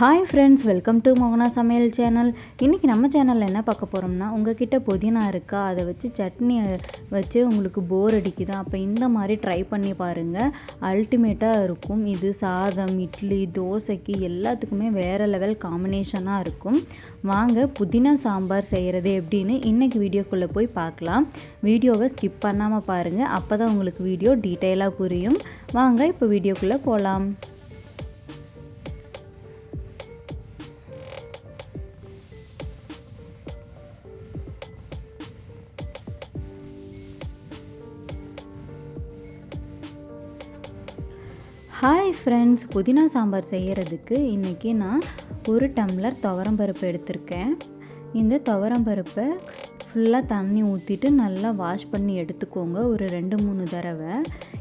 Hi friends welcome to மோகனா சமையல் channel இன்றைக்கி நம்ம சேனலில் என்ன பார்க்க போகிறோம்னா உங்ககிட்ட புதினா இருக்கா? அதை வச்சு சட்னி வச்சு உங்களுக்கு போர் அடிக்குதா? அப்போ இந்த மாதிரி ட்ரை பண்ணி பாருங்கள் அல்டிமேட்டாக இருக்கும். இது சாதம் இட்லி தோசைக்கு எல்லாத்துக்குமே வேறு லெவல் காம்பினேஷனாக இருக்கும். வாங்க புதினா சாம்பார் செய்கிறது எப்படின்னு இன்றைக்கி வீடியோக்குள்ளே போய் பார்க்கலாம். வீடியோவை ஸ்கிப் பண்ணாமல் பாருங்கள் அப்போ தான் உங்களுக்கு வீடியோ டீட்டெயிலாக புரியும். வாங்க இப்போ வீடியோக்குள்ளே போகலாம் ஹாய் ஃப்ரெண்ட்ஸ் புதினா சாம்பார் செய்கிறதுக்கு இன்றைக்கி நான் ஒரு டம்ளர் துவரம்பருப்பு எடுத்திருக்கேன். இந்த துவரம்பருப்பை ஃபுல்லாக தண்ணி ஊற்றிட்டு நல்லா வாஷ் பண்ணி எடுத்துக்கோங்க. ஒரு ரெண்டு மூணு தடவை.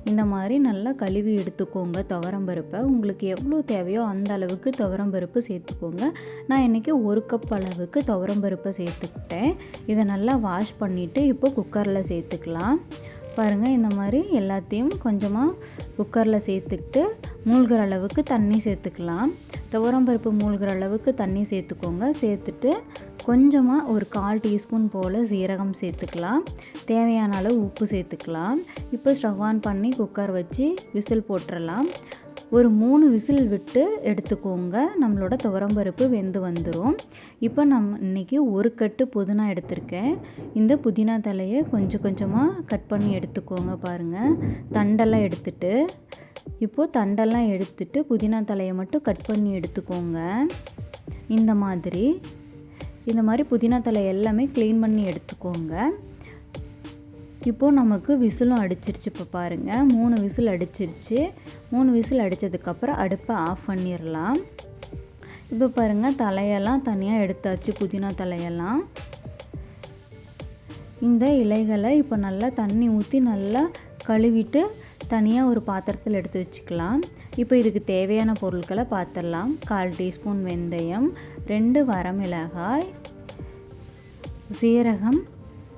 இந்த மாதிரி நல்லா கழுவி எடுத்துக்கோங்க துவரம்பருப்பை உங்களுக்கு எவ்வளோ தேவையோ அந்த அளவுக்கு துவரம்பருப்பு சேர்த்துக்கோங்க. நான் இன்றைக்கி ஒரு கப் அளவுக்கு துவரம்பருப்பை சேர்த்துக்கிட்டேன். இதை நல்லா வாஷ் பண்ணிவிட்டு இப்போ குக்கரில் சேர்த்துக்கலாம். பாருங்கள் இந்த மாதிரி எல்லாத்தையும் கொஞ்சமாக குக்கரில் சேர்த்துக்கிட்டு மூழ்கிற அளவுக்கு தண்ணி சேர்த்துக்கலாம். துவரம் பருப்பு மூழ்கிற அளவுக்கு தண்ணி சேர்த்துக்கோங்க. சேர்த்துட்டு கொஞ்சமாக ஒரு கால் டீஸ்பூன் போல் சீரகம் சேர்த்துக்கலாம். தேவையான அளவு உப்பு சேர்த்துக்கலாம். இப்போ ஸ்டவ் ஆன் பண்ணி குக்கர் வச்சு விசில் போட்டுடலாம் ஒரு மூணு விசில் விட்டு எடுத்துக்கோங்க. நம்மளோட துவரம்பருப்பு வெந்து வந்துடும் இப்போ நம் இன்றைக்கி ஒரு கட்டு புதினா எடுத்திருக்கேன். இந்த புதினா தலையை கொஞ்சம் கொஞ்சமாக கட் பண்ணி எடுத்துக்கோங்க பாருங்கள் தண்டெல்லாம் எடுத்துட்டு இப்போது தண்டெல்லாம் எடுத்துட்டு புதினா தலையை மட்டும் கட் பண்ணி எடுத்துக்கோங்க. இந்த மாதிரி இந்த மாதிரி புதினா தலை எல்லாமே க்ளீன் பண்ணி எடுத்துக்கோங்க. இப்போது நமக்கு விசிலும் அடிச்சிருச்சு இப்போ பாருங்கள் மூணு விசில் அடிச்சிருச்சு. மூணு விசில் அடித்ததுக்கப்புறம் அடுப்பை ஆஃப் பண்ணிடலாம் இப்போ பாருங்கள் தலையெல்லாம் தனியாக எடுத்தாச்சு புதினா தலையெல்லாம். இந்த இலைகளை இப்போ நல்லா தண்ணி ஊற்றி நல்லா கழுவிட்டு தனியாக ஒரு பாத்திரத்தில் எடுத்து வச்சுக்கலாம். இப்போ இதுக்கு தேவையான பொருட்களை பார்த்துடலாம் கால் டீஸ்பூன் வெந்தயம் ரெண்டு வரமிளகாய் சீரகம்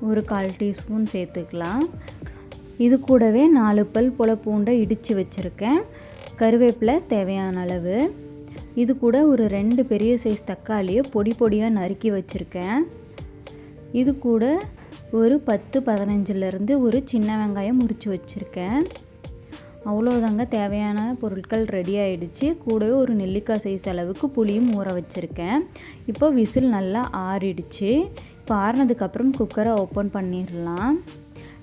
ஒரு கால் டீஸ்பூன் சேர்த்துக்கலாம். இது கூடவே நாலு பல் போல் பூண்டை இடித்து வச்சுருக்கேன். கருவேப்பிலை தேவையான அளவு. இது கூட ஒரு ரெண்டு பெரிய சைஸ் தக்காளியை பொடி பொடியாக நறுக்கி வச்சுருக்கேன். இது கூட ஒரு பத்து பதினஞ்சுலேருந்து ஒரு சின்ன வெங்காயம் முறித்து வச்சுருக்கேன். அவ்வளோதாங்க தேவையான பொருட்கள் ரெடி ஆகிடுச்சு கூடவே ஒரு நெல்லிக்காய் சைஸ் அளவுக்கு புளியும் ஊற வச்சுருக்கேன். இப்போ விசில் நல்லா ஆறிடுச்சு. இப்போ குக்கரை ஓப்பன் பண்ணிடலாம்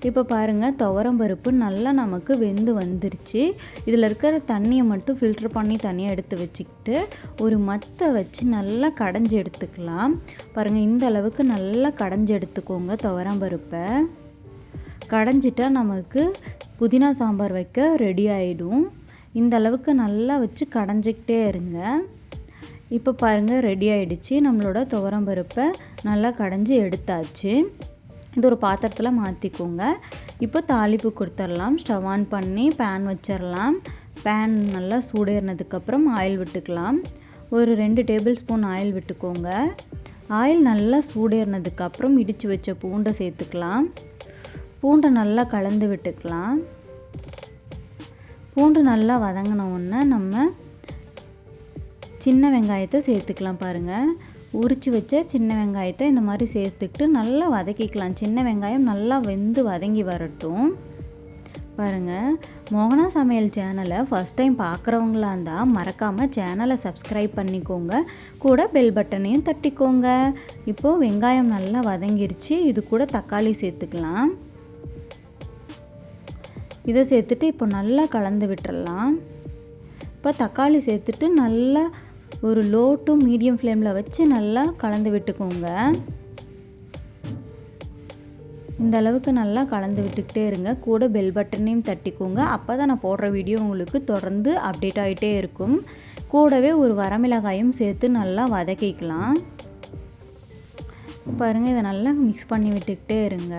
இப்போ பாருங்கள் துவரம்பருப்பு நல்லா நமக்கு வெந்து வந்துருச்சு. இதில் இருக்கிற தண்ணியை மட்டும் ஃபில்டர் பண்ணி தனியாக எடுத்து வச்சுக்கிட்டு ஒரு மத்தை வச்சு நல்லா கடைஞ்சி எடுத்துக்கலாம். பாருங்கள் இந்த அளவுக்கு நல்லா கடைஞ்சி எடுத்துக்கோங்க துவரம்பருப்பை கடைஞ்சிட்டா நமக்கு புதினா சாம்பார் வைக்க ரெடி ஆகிடும் இந்த அளவுக்கு நல்லா வச்சு கடைஞ்சிக்கிட்டே இருங்க. இப்போ பாருங்கள் ரெடி ஆகிடுச்சு நம்மளோட துவரம்பருப்பை நல்லா கடைஞ்சி எடுத்தாச்சு. இது ஒரு பாத்திரத்தில் மாற்றிக்கோங்க இப்போ தாளிப்பு கொடுத்துடலாம். ஸ்டவ் ஆன் பண்ணி பேன் வச்சிடலாம். பேன் நல்லா சூடேறினதுக்கப்புறம் ஆயில் விட்டுக்கலாம். ஒரு ரெண்டு டேபிள் ஸ்பூன் ஆயில் விட்டுக்கோங்க. ஆயில் நல்லா சூடேறினதுக்கப்புறம் இடித்து வச்ச பூண்டை சேர்த்துக்கலாம். பூண்டை நல்லா கலந்து விட்டுக்கலாம். பூண்டு நல்லா வதங்கின உடனே நம்ம சின்ன வெங்காயத்தை சேர்த்துக்கலாம் பாருங்கள் உரித்து வச்ச சின்ன வெங்காயத்தை இந்த மாதிரி சேர்த்துக்கிட்டு நல்லா வதக்கிக்கலாம். சின்ன வெங்காயம் நல்லா வெந்து வதங்கி வரட்டும். பாருங்கள் மோகனா சமையல் சேனலை ஃபஸ்ட் டைம் பார்க்குறவங்களா இருந்தால் மறக்காமல் சேனலை சப்ஸ்கிரைப் பண்ணிக்கோங்க. கூட பெல் பட்டனையும் தட்டிக்கோங்க. இப்போது வெங்காயம் நல்லா வதங்கிருச்சு. இது கூட தக்காளி சேர்த்துக்கலாம். இதை சேர்த்துட்டு இப்போ நல்லா கலந்து விட்டுறலாம். இப்போ தக்காளி சேர்த்துட்டு நல்லா ஒரு லோ டு மீடியம் ஃப்ளேமில் வச்சு நல்லா கலந்து விட்டுக்கோங்க. இந்த அளவுக்கு நல்லா கலந்து விட்டுக்கிட்டே இருங்க. கூட பெல் பட்டனையும் தட்டிக்கோங்க. அப்போ தான் நான் போடுற வீடியோ உங்களுக்கு தொடர்ந்து அப்டேட் ஆகிட்டே இருக்கும். கூடவே ஒரு வரமிளகாயும் சேர்த்து நல்லா வதக்கிக்கலாம். பாருங்கள் இதை நல்லா மிக்ஸ் பண்ணி விட்டுக்கிட்டே இருங்க.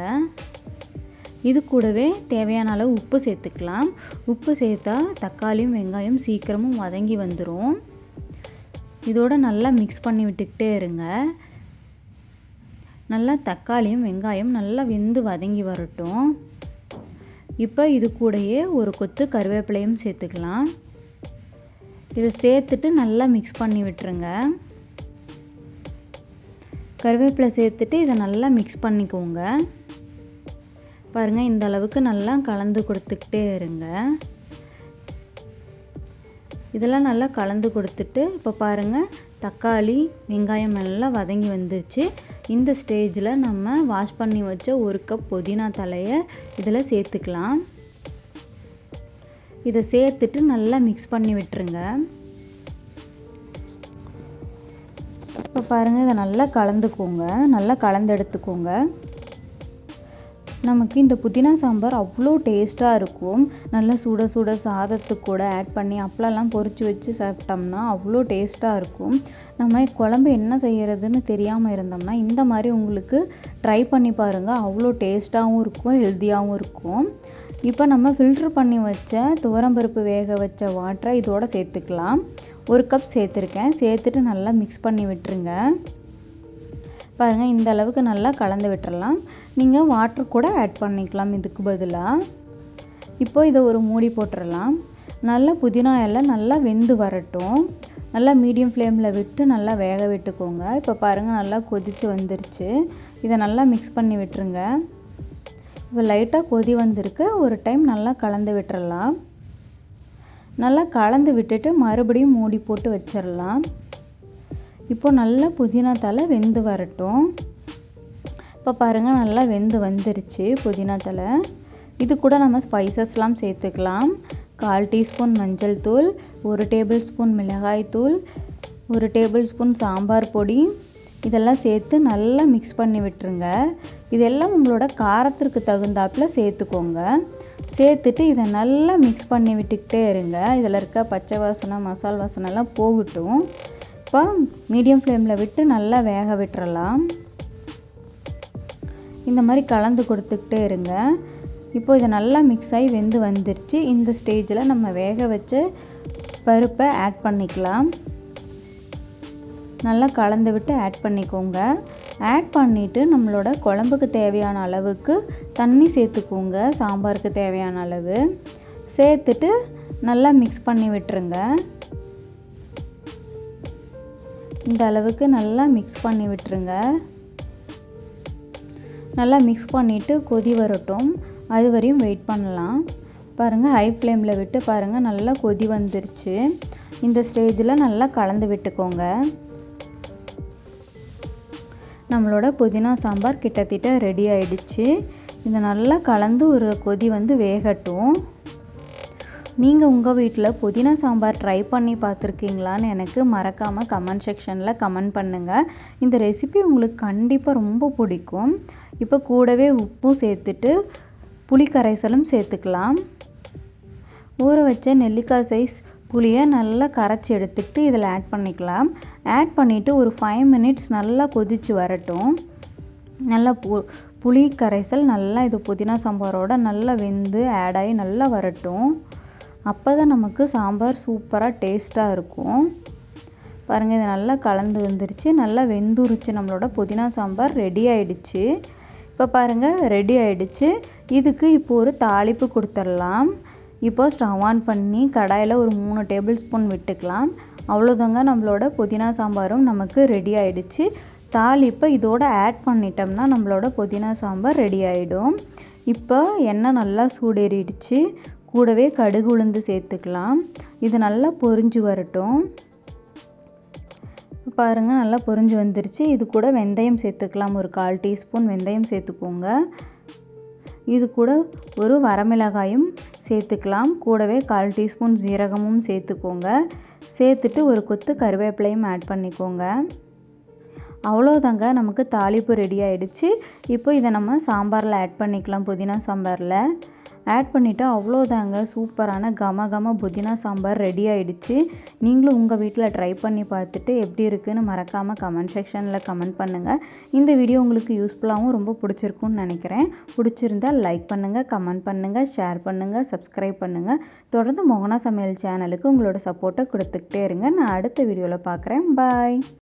இது கூடவே தேவையான அளவு உப்பு சேர்த்துக்கலாம். உப்பு சேர்த்தா தக்காளியும் வெங்காயம் சீக்கிரமும் வதங்கி வந்துடும் இதோட நல்லா மிக்ஸ் பண்ணி விட்டுக்கிட்டே இருங்க. நல்லா தக்காளியும் வெங்காயம் நல்லா வெந்து வதங்கி வரட்டும். இப்போ இது கூடயே ஒரு கொத்து கருவேப்பிலையும் சேர்த்துக்கலாம். இதை சேர்த்துட்டு நல்லா மிக்ஸ் பண்ணி விட்டுருங்க. கருவேப்பிலை சேர்த்துட்டு இதை நல்லா மிக்ஸ் பண்ணிக்கோங்க. பாருங்கள் இந்த அளவுக்கு நல்லா கலந்து கொடுத்துக்கிட்டே இருங்க. இதெல்லாம் நல்லா கலந்து கொடுத்துட்டு இப்போ பாருங்கள் தக்காளி வெங்காயம் எல்லாம் வதங்கி வந்துருச்சு. இந்த ஸ்டேஜில் நம்ம வாஷ் பண்ணி வச்ச ஒரு கப் புதினா தலையை இதில் சேர்த்துக்கலாம். இதை சேர்த்துட்டு நல்லா மிக்ஸ் பண்ணி விட்டுருங்க. இப்போ பாருங்கள் இதை நல்லா கலந்துக்கோங்க நல்லா கலந்து எடுத்துக்கோங்க. நமக்கு இந்த புதினா சாம்பார் அவ்வளோ டேஸ்ட்டாக இருக்கும். நல்லா சுட சுட சாதத்துக்கு கூட ஆட் பண்ணி அப்பளம்லாம் பொரித்து வச்சு சாப்பிட்டோம்னா அவ்வளோ டேஸ்ட்டாக இருக்கும். நம்ம குழம்பு என்ன செய்கிறதுன்னு தெரியாமல் இருந்தோம்னா இந்த மாதிரி உங்களுக்கு ட்ரை பண்ணி பாருங்கள் அவ்வளோ டேஸ்ட்டாகவும் இருக்கும் ஹெல்த்தியாகவும் இருக்கும். இப்போ நம்ம ஃபில்ட்ரு பண்ணி வச்ச துவரம்பருப்பு வேக வச்ச வாட்டரை இதோட சேர்த்துக்கலாம். ஒரு கப் சேர்த்துருக்கேன். சேர்த்துட்டு நல்லா மிக்ஸ் பண்ணி விட்டுருங்க. பாருங்கள் இந்த அளவுக்கு நல்லா கலந்து விட்டுறலாம். நீங்கள் வாட்டர் கூட ஆட் பண்ணிக்கலாம் இதுக்கு பதிலாக இப்போ இதை ஒரு மூடி போட்டுடலாம் நல்லா புதினா எல்லாம் நல்லா வெந்து வரட்டும். நல்லா மீடியம் ஃப்ளேமில் விட்டு நல்லா வேக விட்டுக்கோங்க. இப்போ பாருங்கள் நல்லா கொதித்து வந்துருச்சு. இதை நல்லா மிக்ஸ் பண்ணி விட்டுருங்க. இப்போ லைட்டாக கொதி வந்திருக்கு. ஒரு டைம் நல்லா கலந்து விட்டுறலாம். நல்லா கலந்து விட்டுட்டு மறுபடியும் மூடி போட்டு வச்சிடலாம் இப்போ நல்லா புதினா தலை வெந்து வரட்டும். இப்போ பாருங்கள் நல்லா வெந்து வந்துருச்சு புதினா தலை இது கூட நம்ம ஸ்பைசஸ்லாம் சேர்த்துக்கலாம். கால் டீஸ்பூன் மஞ்சள் தூள் ஒரு டேபிள் ஸ்பூன் மிளகாய் தூள் ஒரு டேபிள் ஸ்பூன் சாம்பார் பொடி. இதெல்லாம் சேர்த்து நல்லா மிக்ஸ் பண்ணி விட்டுருங்க. இதெல்லாம் உங்களோட காரத்திற்கு தகுந்தாப்பில் சேர்த்துக்கோங்க. சேர்த்துட்டு இதை நல்லா மிக்ஸ் பண்ணி விட்டுக்கிட்டே இருங்க. இதில் இருக்க பச்சை வாசனை மசால் வாசனைலாம் போகட்டும். இப்போ மீடியம் ஃப்ளேமில் விட்டு நல்லா வேக விட்டுறலாம். இந்த மாதிரி கலந்து கொடுத்துக்கிட்டே இருங்க. இப்போ இது நல்லா மிக்ஸ் ஆகி வெந்து வந்துருச்சு. இந்த ஸ்டேஜில் நம்ம வேக வச்ச பருப்பை ஆட் பண்ணிக்கலாம். நல்லா கலந்து விட்டு ஆட் பண்ணிக்கோங்க. ஆட் பண்ணிவிட்டு நம்மளோட குழம்புக்கு தேவையான அளவுக்கு தண்ணி சேர்த்துக்கோங்க. சாம்பாருக்கு தேவையான அளவு. சேர்த்துட்டு நல்லா மிக்ஸ் பண்ணி விட்டுருங்க. இந்த அளவுக்கு நல்லா மிக்ஸ் பண்ணி விட்டுருங்க. நல்லா மிக்ஸ் பண்ணிவிட்டு கொதி வரட்டும். அது வரையும் வெயிட் பண்ணலாம். பாருங்கள் ஹை ஃப்ளேமில் விட்டு பாருங்கள் நல்லா கொதி வந்துருச்சு. இந்த ஸ்டேஜில் நல்லா கலந்து விட்டுக்கோங்க. நம்மளோட புதினா சாம்பார் கிட்டத்தட்ட ரெடி ஆயிடுச்சு. இதை நல்லா கலந்து ஒரு கொதி வந்து வேகட்டும். நீங்கள் உங்கள் வீட்டில் புதினா சாம்பார் ட்ரை பண்ணி பார்த்துருக்கீங்களான்னு எனக்கு மறக்காமல் கமெண்ட் செக்ஷனில் கமெண்ட் பண்ணுங்கள் இந்த ரெசிபி உங்களுக்கு கண்டிப்பாக ரொம்ப பிடிக்கும். இப்போ கூடவே உப்பும் சேர்த்துட்டு புளி கரைசலும் சேர்த்துக்கலாம். ஊற வச்ச நெல்லிக்காய் சைஸ் புளியை நல்லா கரைச்சி எடுத்துக்கிட்டு இதில் ஆட் பண்ணிக்கலாம். ஆட் பண்ணிவிட்டு ஒரு ஃபைவ் மினிட்ஸ் நல்லா கொதித்து வரட்டும். நல்லா பு புளி கரைசல் நல்லா இது புதினா சாம்பாரோட நல்லா வெந்து ஆட் ஆகி நல்லா வரட்டும். அப்போ தான் நமக்கு சாம்பார் சூப்பராக டேஸ்ட்டாக இருக்கும். பாருங்கள் இது நல்லா கலந்து வந்துருச்சு. நல்லா வெந்துருச்சு. நம்மளோட புதினா சாம்பார் ரெடி ஆயிடுச்சு. இப்போ பாருங்கள் ரெடி ஆயிடுச்சு. இதுக்கு இப்போ ஒரு தாளிப்பு கொடுத்துடலாம். இப்போ ஸ்டவ் ஆன் பண்ணி கடாயில் ஒரு மூணு டேபிள் ஸ்பூன் விட்டுக்கலாம். அவ்வளோதாங்க நம்மளோட புதினா சாம்பாரும் நமக்கு ரெடி ஆயிடுச்சு. தாளிப்பை இதோட ஆட் பண்ணிட்டோம்னா நம்மளோட புதினா சாம்பார் ரெடி ஆகிடும் இப்போ எண்ணெய் நல்லா சூடேறிடுச்சு. கூடவே கடுகு உளுந்து சேர்த்துக்கலாம். இது நல்லா பொரிஞ்சு வரட்டும். பாருங்கள் நல்லா பொரிஞ்சு வந்துருச்சு. இது கூட வெந்தயம் சேர்த்துக்கலாம். ஒரு கால் டீஸ்பூன் வெந்தயம் சேர்த்துக்கோங்க. இது கூட ஒரு வரமிளகாயும் சேர்த்துக்கலாம். கூடவே கால் டீஸ்பூன் ஜீரகமும் சேர்த்துக்கோங்க. சேர்த்துட்டு ஒரு கொத்து கருவேப்பிலையும் ஆட் பண்ணிக்கோங்க. அவ்வளோதாங்க நமக்கு தாளிப்பு ரெடி ஆகிடுச்சு இப்போ இதை நம்ம சாம்பாரில் ஆட் பண்ணிக்கலாம். புதினா சாம்பாரில். ஆட் பண்ணிவிட்டு அவ்வளோதாங்க. சூப்பரான கம கம புதினா சாம்பார் ரெடி ஆகிடுச்சு நீங்களும் உங்கள் வீட்டில் ட்ரை பண்ணி பார்த்துட்டு எப்படி இருக்குதுன்னு மறக்காமல் கமெண்ட் செக்ஷனில் கமெண்ட் பண்ணுங்கள் இந்த வீடியோ உங்களுக்கு யூஸ்ஃபுல்லாகவும் ரொம்ப பிடிச்சிருக்குன்னு நினைக்கிறேன். பிடிச்சிருந்தால் லைக் பண்ணுங்கள் கமெண்ட் பண்ணுங்கள் ஷேர் பண்ணுங்கள் சப்ஸ்கிரைப் பண்ணுங்கள் தொடர்ந்து மோகனா சமையல் சேனலுக்கு உங்களோட சப்போர்ட்டை கொடுத்துக்கிட்டே இருங்க. நான் அடுத்த வீடியோவில் பார்க்குறேன். பாய்